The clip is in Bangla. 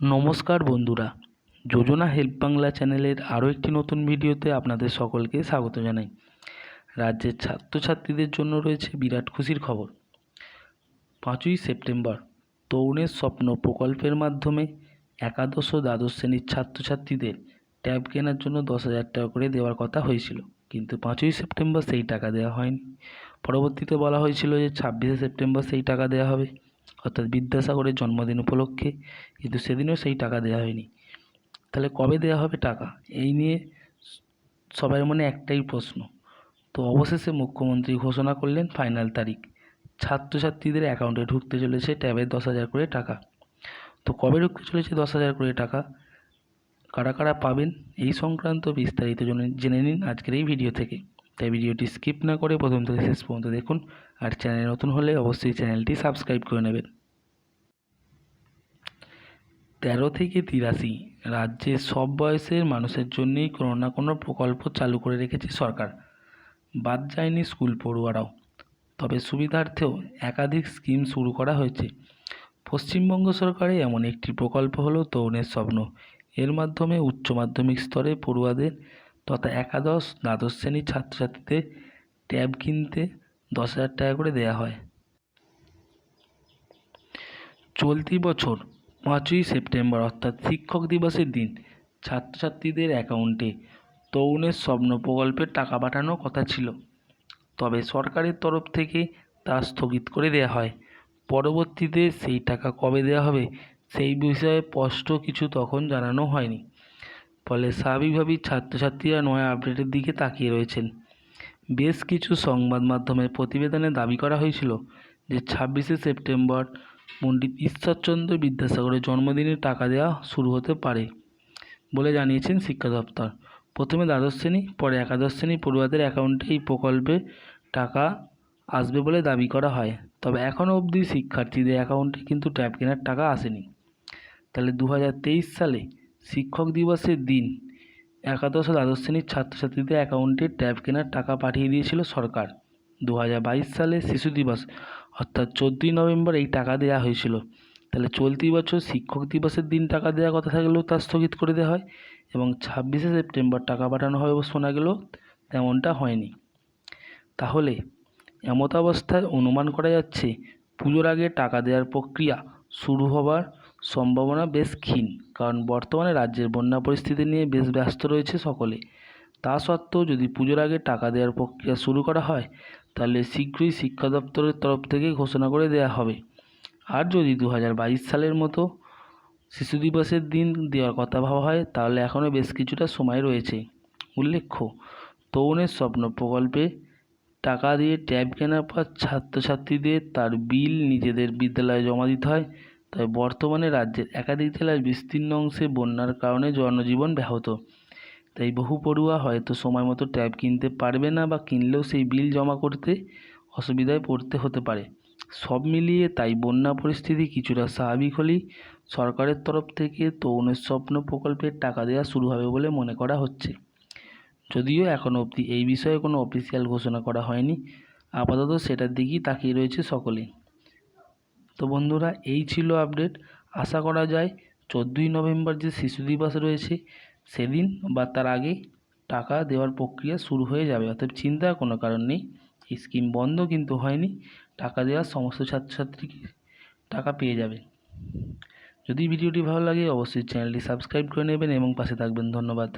নমস্কার বন্ধুরা। যোজনা হেল্প বাংলা চ্যানেলের আরও একটি নতুন ভিডিওতে আপনাদের সকলকে স্বাগত জানাই। রাজ্যের ছাত্রছাত্রীদের জন্য রয়েছে বিরাট খুশির খবর। পাঁচই সেপ্টেম্বর, তরুণের স্বপ্ন প্রকল্পের মাধ্যমে একাদশ ও দ্বাদশ শ্রেণির ছাত্রছাত্রীদের ট্যাব কেনার জন্য দশ হাজার টাকা করে দেওয়ার কথা হয়েছিল। কিন্তু পাঁচই সেপ্টেম্বর সেই টাকা দেওয়া হয়নি। পরবর্তীতে বলা হয়েছিল যে ছাব্বিশে সেপ্টেম্বর সেই টাকা দেওয়া হবে। অর্থাৎ বিদ্যাসাগরের জন্মদিন উপলক্ষে, কিন্তু সেদিনও সেই টাকা দেওয়া হয়নি। তাহলে কবে দেওয়া হবে টাকা? এই নিয়ে সবার মনে একটাই প্রশ্ন। তো অবশেষে মুখ্যমন্ত্রী ঘোষণা করলেন ফাইনাল তারিখ। ছাত্রছাত্রীদের অ্যাকাউন্টে ঢুকতে চলেছে ট্যাবের দশ হাজার করে টাকা। তো কবে ঢুকতে চলেছে দশ হাজার করে টাকা? কারা কারা পাবেন? এই সংক্রান্ত বিস্তারিত জেনে নিন আজকের এই ভিডিও থেকে। তাই ভিডিওটি স্কিপ না করে প্রথম থেকে শেষ পর্যন্ত দেখুন। আর চ্যানেল নতুন হলে অবশ্যই চ্যানেলটি সাবস্ক্রাইব করে নেবেন। তেরো থেকে তিরাশি রাজ্যের সব বয়সের মানুষের জন্যই কোনো না কোনো প্রকল্প চালু করে রেখেছে সরকার। বাদ যায়নি স্কুল পড়ুয়ারাও। তবে সুবিধার্থেও একাধিক স্কিম শুরু করা হয়েছে। পশ্চিমবঙ্গ সরকারে এমন একটি প্রকল্প হলো তরুণের স্বপ্ন। এর মাধ্যমে উচ্চ মাধ্যমিক স্তরে পড়ুয়াদের তথা একাদশ দ্বাদশ শ্রেণির ছাত্রছাত্রীদের ট্যাব কিনতে দশ হাজার টাকা করে দেওয়া হয়। চলতি বছর পাঁচই সেপ্টেম্বর, অর্থাৎ শিক্ষক দিবসের দিন, ছাত্রছাত্রীদের অ্যাকাউন্টে তরুণের স্বপ্ন প্রকল্পের টাকা পাঠানোর কথা ছিল। তবে সরকারের তরফ থেকে তা স্থগিত করে দেওয়া হয়। পরবর্তীতে সেই টাকা কবে দেওয়া হবে সেই বিষয়ে স্পষ্ট কিছু তখন জানানো হয়নি। ফলে স্বাভাবিকভাবেই ছাত্রছাত্রীরা নয়া আপডেটের দিকে তাকিয়ে রয়েছেন। বেশ কিছু সংবাদ মাধ্যমের প্রতিবেদনে দাবি করা হয়েছিল যে ছাব্বিশে সেপ্টেম্বর পণ্ডিত ঈশ্বরচন্দ্র বিদ্যাসাগরের জন্মদিনে টাকা দেওয়া শুরু হতে পারে বলে জানিয়েছেন শিক্ষা দপ্তর। প্রথমে দ্বাদশ শ্রেণি, পরে একাদশ শ্রেণি পড়ুয়াদের অ্যাকাউন্টে এই প্রকল্পে টাকা আসবে বলে দাবি করা হয়। তবে এখনও অবধি শিক্ষার্থীদের অ্যাকাউন্টে কিন্তু ট্যাব কেনার টাকা আসেনি। তাহলে দু হাজার তেইশ সালে শিক্ষক দিবসের দিন একাদশ ও দ্বাদশ শ্রেণির ছাত্রছাত্রীদের অ্যাকাউন্টে ট্যাব কেনার টাকা পাঠিয়ে দিয়েছিল সরকার। দু হাজার বাইশ সালে শিশু দিবস, অর্থাৎ চোদ্দোই নভেম্বর এই টাকা দেওয়া হয়েছিল। তাহলে চলতি বছর শিক্ষক দিবসের দিন টাকা দেওয়ার কথা থাকলেও তা স্থগিত করে দেওয়া হয় এবং ছাব্বিশে সেপ্টেম্বর টাকা পাঠানো হবে শোনা গেলেও তেমনটা হয়নি। তাহলে এমত অবস্থায় অনুমান করা যাচ্ছে, পুজোর আগে টাকা দেওয়ার প্রক্রিয়া শুরু হবার সম্ভাবনা বেশ ক্ষীণ। কারণ বর্তমানে রাজ্যের বন্যা পরিস্থিতি নিয়ে বেশ ব্যস্ত রয়েছে সকলে। তা সত্ত্বেও যদি পুজোর আগে টাকা দেওয়ার প্রক্রিয়া শুরু করা হয়, তাহলে শীঘ্রই শিক্ষা দপ্তরের তরফ থেকে ঘোষণা করে দেওয়া হবে। আর যদি দু হাজার বাইশ সালের মতো শিশু দিবসের দিন দেওয়ার কথা ভাবা হয়, তাহলে এখনও বেশ কিছুটা সময় রয়েছে। উল্লেখ্য, তরুণের স্বপ্ন প্রকল্পে টাকা দিয়ে ট্যাব কেনার পর ছাত্রছাত্রীদের তার বিল, নিজেদের বিদ্যালয়ে জমা দিতে হয়। তবে বর্তমানে রাজ্যের একাধিক জেলার বিস্তীর্ণ অংশে বন্যার কারণে জনজীবন ব্যাহত। তাই বহু পড়ুয়া হয়তো সময় মতো ট্যাব কিনতে পারবে না বা কিনলেও সেই বিল জমা করতে অসুবিধায় পড়তে হতে পারে। সব মিলিয়ে তাই বন্যা পরিস্থিতি কিছুটা স্বাভাবিক হলেই সরকারের তরফ থেকে তরুণের স্বপ্ন প্রকল্পের টাকা দেওয়া শুরু হবে বলে মনে করা হচ্ছে। যদিও এখনও অবধি এই বিষয়ে কোনো অফিসিয়াল ঘোষণা করা হয়নি। আপাতত সেটার দিকেই তাকিয়ে রয়েছে সকলে তো বন্ধুরা, এই ছিল আপডেট আশা করা যায় চোদ্দোই নভেম্বর যে শিশু দিবস রয়েছে, সেদিন বা তার আগে টাকা দেওয়ার প্রক্রিয়া শুরু হয়ে যাবে। অর্থাৎ চিন্তার কোনো কারণ নেই স্কিম বন্ধ কিন্তু হয়নি, টাকা দেওয়ার সমস্ত ছাত্রছাত্রীকে টাকা পেয়ে যাবে। যদি ভিডিওটি ভালো লাগে, অবশ্যই চ্যানেলটি সাবস্ক্রাইব করে নেবেন এবং পাশে থাকবেন। ধন্যবাদ।